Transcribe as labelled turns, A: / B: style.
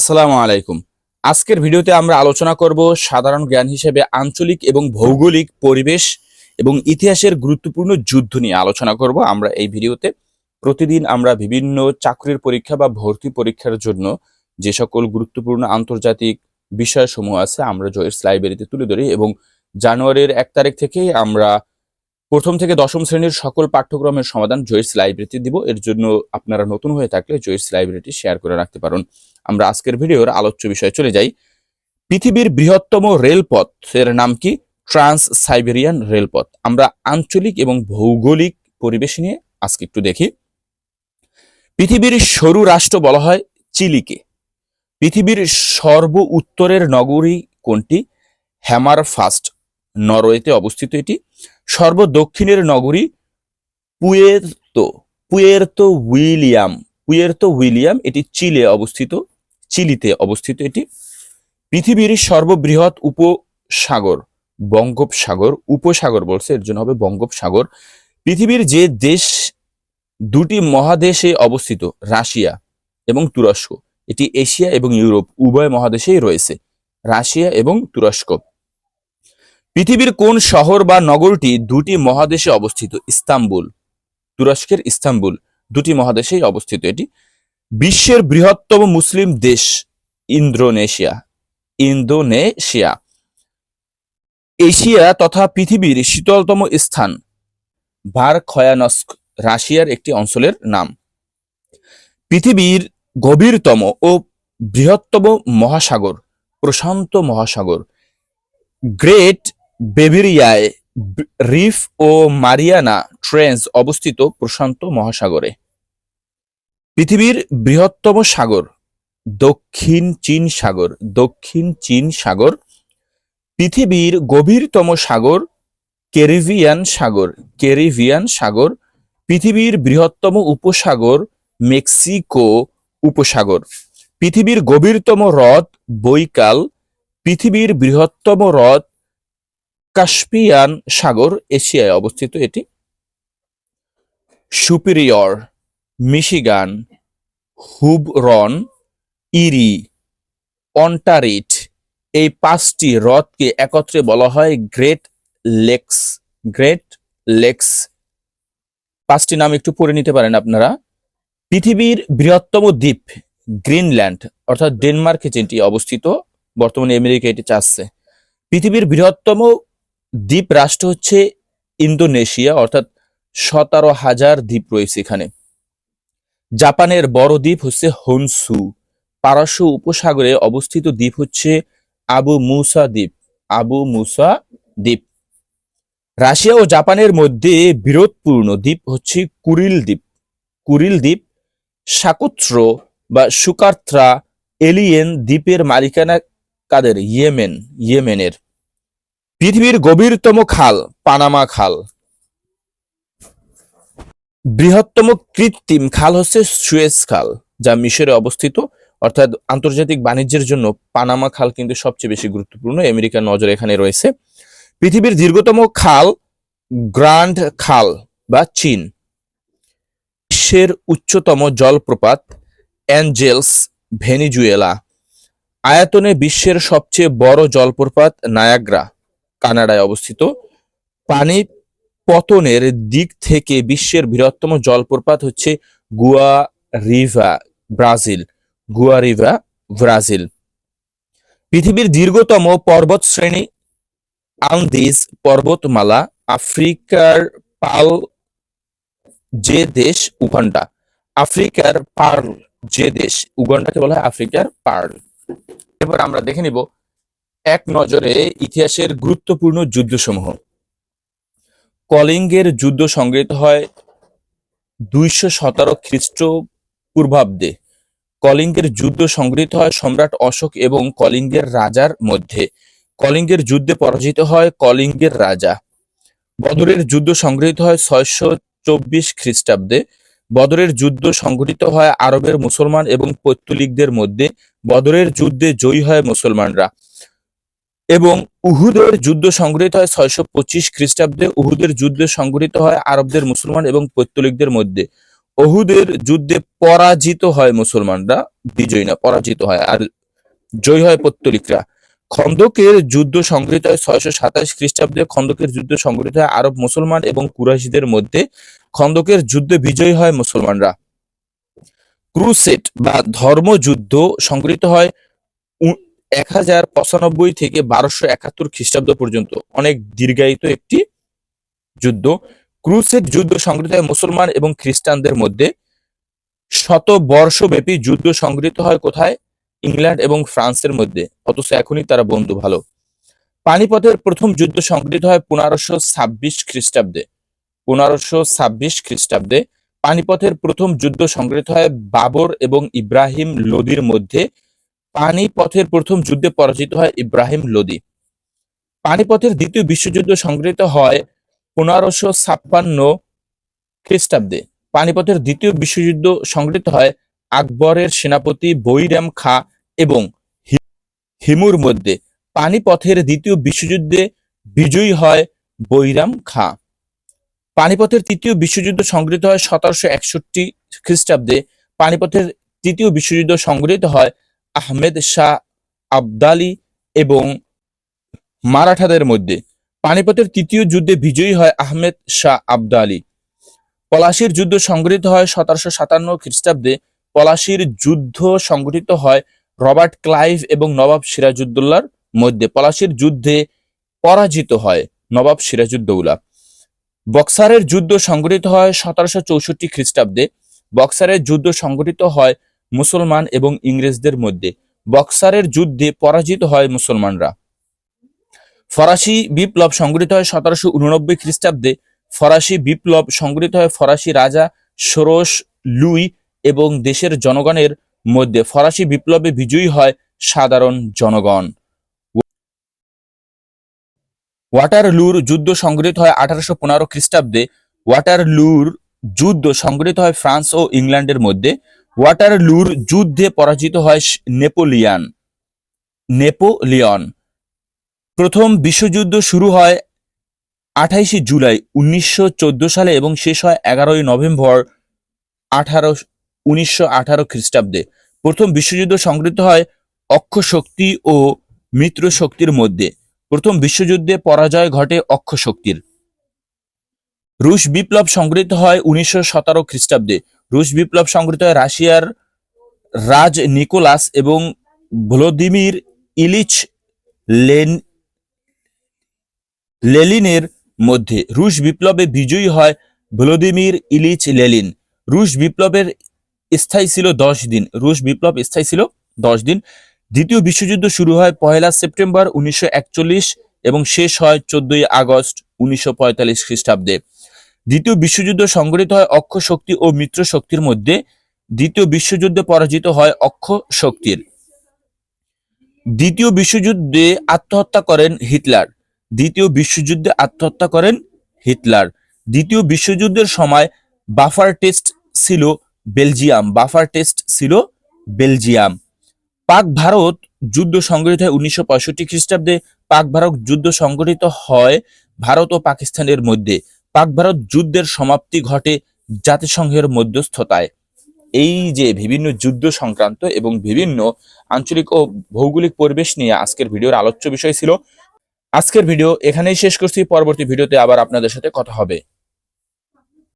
A: আসসালামু আলাইকুম। আজকের ভিডিওতে আমরা আলোচনা করব সাধারণ জ্ঞান হিসেবে আঞ্চলিক এবং ভৌগোলিক পরিবেশ এবং ইতিহাসের গুরুত্বপূর্ণ যুদ্ধ নিয়ে আলোচনা করব আমরা এই ভিডিওতে। প্রতিদিন আমরা বিভিন্ন চাকরির পরীক্ষা বা ভর্তি পরীক্ষার জন্য যে সকল গুরুত্বপূর্ণ আন্তর্জাতিক বিষয়সমূহ আছে আমরা জয়েস লাইব্রেরিতে তুলে ধরি এবং জানুয়ারির এক তারিখ থেকেই আমরা প্রথম থেকে দশম শ্রেণির সকল পাঠ্যক্রমের সমাধান জয়েস লাইব্রেরিতে দিব। এর জন্য আপনারা নতুন হয়ে থাকলে জয়েস লাইব্রেরিটি শেয়ার করে রাখতে পারেন। আমরা আজকের ভিডিওর আলোচ্য বিষয়ে চলে যাই। পৃথিবীর বৃহত্তম রেলপথের নাম কি? ট্রান্স সাইবেরিয়ান রেলপথ। আমরা আঞ্চলিক এবং ভৌগোলিক পরিবেশ নিয়ে আজকে একটু দেখি। পৃথিবীর সরু রাষ্ট্র বলা হয় চিলিকে। পৃথিবীর সর্ব উত্তরের নগরী কোনটি? হ্যামার ফাস্ট নরওয়েতে অবস্থিত এটি। সর্ব দক্ষিণের নগরী Puerto Puerto Williams Puerto Williams, এটি চিলে অবস্থিত, চিলিতে অবস্থিত এটি। পৃথিবীর সর্ববৃহৎ উপসাগর, বঙ্গোপসাগর, উপসাগর বলছে, এর জন্য হবে বঙ্গোপসাগর। পৃথিবীর যে দেশ, দুটি মহাদেশে অবস্থিত, রাশিয়া এবং তুরস্ক। এটি এশিয়া এবং ইউরোপ, উভয় মহাদেশেই রয়েছে, রাশিয়া এবং তুরস্ক। পৃথিবীর কোন শহর বা নগরটি দুটি মহাদেশে অবস্থিত? ইস্তাম্বুল। তুরস্কের ইস্তাম্বুল দুটি মহাদেশেই অবস্থিত এটি। বিশ্বের বৃহত্তম মুসলিম দেশ ইন্দোনেশিয়া। ইন্দোনেশিয়া। এশিয়া তথা পৃথিবীর শীতলতম স্থান ভারখয়ানস্ক, রাশিয়ার একটি অঞ্চলের নাম। পৃথিবীর গভীরতম ও বৃহত্তম মহাসাগর, প্রশান্ত মহাসাগর। গ্রেট বেবিরিয়ায় রিফ ও মারিয়ানা ট্রেন্স অবস্থিত প্রশান্ত মহাসাগরে। পৃথিবীর বৃহত্তম সাগর, দক্ষিণ চীন সাগর, দক্ষিণ চীন সাগর, পৃথিবীর গভীরতম সাগর ক্যারিবিয়ান সাগর ক্যারিবিয়ান সাগর, পৃথিবীর বৃহত্তম উপসাগর, মেক্সিকো উপসাগর। পৃথিবীর গভীরতম হ্রদ বৈকাল, পৃথিবীর বৃহত্তম হ্রদ কাস্পিয়ান সাগর এশিয়ায় অবস্থিত এটি। সুপিরিয়র, মিশিগান, হুবরন, ইরি, অন্টারিট, এই পাঁচটি হ্রদকে একত্রে বলা হয় গ্রেট লেকস। গ্রেট লেকস, পাঁচটি নাম একটু পড়ে নিতে পারেন আপনারা। পৃথিবীর বৃহত্তম দ্বীপ, গ্রিনল্যান্ড, অর্থাৎ ডেনমার্কে যেটি অবস্থিত, বর্তমানে আমেরিকা এটি চাচ্ছে পৃথিবীর বৃহত্তম দ্বীপ রাষ্ট্র হচ্ছে ইন্দোনেশিয়া, অর্থাৎ সতেরো হাজার দ্বীপ রয়েছে এখানে। জাপানের বড় দ্বীপ হচ্ছে হনসু। পারস্য উপসাগরে অবস্থিত দ্বীপ হচ্ছে আবু মুসা দ্বীপ। আবু মুসা দ্বীপ। রাশিয়া ও জাপানের মধ্যে বিরোধপূর্ণ দ্বীপ হচ্ছে কুরিল দ্বীপ। কুরিল দ্বীপ সাকুত্র বা সুকাত্রা এলিয়েন দ্বীপের মালিকানা কাদের ইয়েমেন, ইয়েমেনের। পৃথিবীর গভীরতম খাল, পানামা খাল। বৃহত্তম কৃত্রিম খাল হচ্ছে সুয়েজ খাল, যা মিশরে অবস্থিত। অর্থাৎ আন্তর্জাতিক বাণিজ্যের জন্য পানামা খাল কিন্তু সবচেয়ে বেশি গুরুত্বপূর্ণ। আমেরিকার নজর এখানে রয়েছে। পৃথিবীর দীর্ঘতম খাল গ্রান্ড খাল বা চীন। বিশ্বের উচ্চতম জলপ্রপাত অ্যাঞ্জেলস ভেনিজুয়েলা। আয়তনে বিশ্বের সবচেয়ে বড় জলপ্রপাত নায়াগ্রা। কানাডায় অবস্থিত। পানি পতনের দিক থেকে বিশ্বের বৃহত্তম জলপ্রপাত হচ্ছে গুয়া রিভা, ব্রাজিল। গুয়া রিভা, ব্রাজিল। পৃথিবীর দীর্ঘতম পর্বত শ্রেণি আন্দিজ পর্বতমালা আফ্রিকার পাল যে দেশ, উগান্ডা। আফ্রিকার পার্ল যে দেশ, উগান্ডাকে বলা হয় আফ্রিকার পার্ল। এবার আমরা দেখে নিব এক নজরে ইতিহাসের গুরুত্বপূর্ণ যুদ্ধসমূহ। কলিঙ্গের যুদ্ধ সংগৃহীত হয় দুইশো সতেরো খ্রিস্ট পূর্বাব্দে কলিঙ্গের যুদ্ধ সংগৃহীত হয় সম্রাট অশোক এবং কলিঙ্গের রাজার মধ্যে। কলিঙ্গের যুদ্ধে পরাজিত হয় কলিঙ্গের রাজা। বদরের যুদ্ধ সংগৃহীত হয় ছয়শো চব্বিশ খ্রিস্টাব্দে। বদরের যুদ্ধ সংঘটিত হয় আরবের মুসলমান এবং পৈতলিকদের মধ্যে। বদরের যুদ্ধে জয়ী হয় মুসলমানরা। এবং উহুদের যুদ্ধ সংঘটিত হয় ছয়শো পঁচিশ খ্রিস্টাব্দে। উহুদের যুদ্ধ সংঘটিত হয় আরবদের মুসলমান এবং পৈতলিকদের মধ্যে। অহুদের যুদ্ধে পরাজিত হয় মুসলমানরা, বিজয়ী না, পরাজিত হয় আর জয় হয় পত্তলিকরা খন্দকের যুদ্ধ সংঘটিত হয় ছয়শো সাতাশ খ্রিস্টাব্দে। খন্দকের যুদ্ধ সংঘটিত হয় আরব মুসলমান এবং কুরাইশদের মধ্যে। খন্দকের যুদ্ধে বিজয়ী হয় মুসলমানরা। ক্রুসেট বা ধর্মযুদ্ধ সংঘটিত হয় এক হাজার পঁচানব্বই থেকে বারোশো একাত্তর খ্রিস্টাব্দ পর্যন্ত অনেক দীর্ঘায়িত একটি যুদ্ধ। ক্রুসেট যুদ্ধ হয় মুসলমান এবং খ্রিস্টানদের মধ্যে শত বর্ষব্যাপী যুদ্ধ সংগৃহীত হয় কোথায়? ইংল্যান্ড এবং ফ্রান্সের মধ্যে। অথচ এখনই তারা বন্ধু ভালো। পানিপথের প্রথম যুদ্ধ সংগৃহীত হয় পনেরোশো ছাব্বিশ খ্রিস্টাব্দে। পনেরোশো ছাব্বিশ খ্রিস্টাব্দে পানিপথের প্রথম যুদ্ধ সংগৃহীত হয় বাবর এবং ইব্রাহিম লোদির মধ্যে পানিপথের প্রথম যুদ্ধে পরাজিত হয় ইব্রাহিম লোদি। পানিপথের দ্বিতীয় বিশ্বযুদ্ধ সংগৃহীত হয় পনেরোশো ছাপ্পান্ন খ্রিস্টাব্দে। পানিপথের দ্বিতীয় বিশ্বযুদ্ধ সংগৃহীত হয় আকবরের সেনাপতি বৈরাম খা এবং হিমুর মধ্যে। পানিপথের দ্বিতীয় বিশ্বযুদ্ধে বিজয়ী হয় বৈরাম খা। পানিপথের তৃতীয় বিশ্বযুদ্ধ সংঘটিত হয় সতেরোশো একষট্টি খ্রিস্টাব্দে। পানিপথের তৃতীয় বিশ্বযুদ্ধ সংগৃহীত হয় আহমেদ শাহ আবদালি এবং মারাঠাদের মধ্যে। পানিপথের তৃতীয় যুদ্ধে বিজয়ী হয় আহমেদ শাহ আবদালি। পলাশির যুদ্ধ সংঘটিত হয় সতেরোশো সাতান্ন খ্রিস্টাব্দে। পলাশির যুদ্ধ সংঘটিত হয় রবার্ট ক্লাইভ এবং নবাব সিরাজউদ্দৌলার মধ্যে। পলাশির যুদ্ধে পরাজিত হয় নবাব সিরাজউদ্দৌলা। বক্সারের যুদ্ধ সংঘটিত হয় সতেরোশো চৌষট্টি খ্রিস্টাব্দে। বক্সারের যুদ্ধ সংঘটিত হয় মুসলমান এবং ইংরেজদের মধ্যে। বক্সারের যুদ্ধে পরাজিত হয় মুসলমানরা। ফরাসি বিপ্লব সংগঠিত হয় সতেরোশো উননব্বই খ্রিস্টাব্দে। ফরাসি বিপ্লব সংঘটিত হয় ফরাসি রাজা সরোস লুই এবং দেশের জনগণের মধ্যে। ফরাসি বিপ্লবে বিজয়ী হয় সাধারণ জনগণ। ওয়াটারলুর যুদ্ধ সংঘটিত হয় আঠারোশো পনেরো খ্রিস্টাব্দে। ওয়াটারলুর যুদ্ধ সংঘটিত হয় ফ্রান্স ও ইংল্যান্ডের মধ্যে। ওয়াটারলুর যুদ্ধে পরাজিত হয় নেপোলিয়ান। নেপোলিয়ন। প্রথম বিশ্বযুদ্ধ শুরু হয় আঠাইশে জুলাই উনিশশো চোদ্দ সালে এবং শেষ হয় এগারোই নভেম্বর আঠারো উনিশশো আঠারো খ্রিস্টাব্দে। প্রথম বিশ্বযুদ্ধ সংঘটিত হয় অক্ষ শক্তি ও মিত্র শক্তির মধ্যে। প্রথম বিশ্বযুদ্ধে পরাজয় ঘটে অক্ষ শক্তির রুশ বিপ্লব সংঘটিত হয় উনিশশো সতেরো খ্রিস্টাব্দে। রুশ বিপ্লব হয় রাশিয়ার রাজ নিকোলাস এবং ভ্লোদিমির ইলিচ লেন লেলিনের মধ্যে। রুশ বিপ্লবে বিজয়ী হয় ভ্লোদিমির ইলিচ লেলিন। রুশ বিপ্লবের স্থায়ী ছিল দশ দিন। রুশ বিপ্লব স্থায়ী ছিল দশ দিন। দ্বিতীয় বিশ্বযুদ্ধ শুরু হয় পয়লা সেপ্টেম্বর উনিশশো একচল্লিশ এবং শেষ হয় চোদ্দই আগস্ট উনিশশো পঁয়তাল্লিশ খ্রিস্টাব্দে। দ্বিতীয় বিশ্বযুদ্ধ সংঘটিত হয় অক্ষ শক্তি ও মিত্র শক্তির মধ্যে। দ্বিতীয় বিশ্বযুদ্ধে পরাজিত হয় অক্ষ শক্তির। দ্বিতীয় বিশ্বযুদ্ধে আত্মহত্যা করেন হিটলার। দ্বিতীয় বিশ্বযুদ্ধে আত্মহত্যা করেন হিটলার। দ্বিতীয় বিশ্বযুদ্ধের সময় বাফার টেস্ট ছিল বেলজিয়াম। বাফার টেস্ট ছিল বেলজিয়াম। পাক ভারত যুদ্ধ সংঘটিত হয় উনিশশো পঁয়ষট্টি খ্রিস্টাব্দে। পাক ভারত যুদ্ধ সংগঠিত হয় ভারত ও পাকিস্তানের মধ্যে। পাক ভারত যুদ্ধের সমাপ্তি ঘটে জাতিসংঘের মধ্যস্থতায়। এই যে বিভিন্ন যুদ্ধ সংক্রান্ত এবং বিভিন্ন আঞ্চলিক ও ভৌগোলিক পরিবেশ নিয়ে আজকের ভিডিওর আলোচ্য বিষয় ছিল। আজকের ভিডিও এখানেই শেষ করছি। পরবর্তী ভিডিওতে আবার আপনাদের সাথে কথা হবে।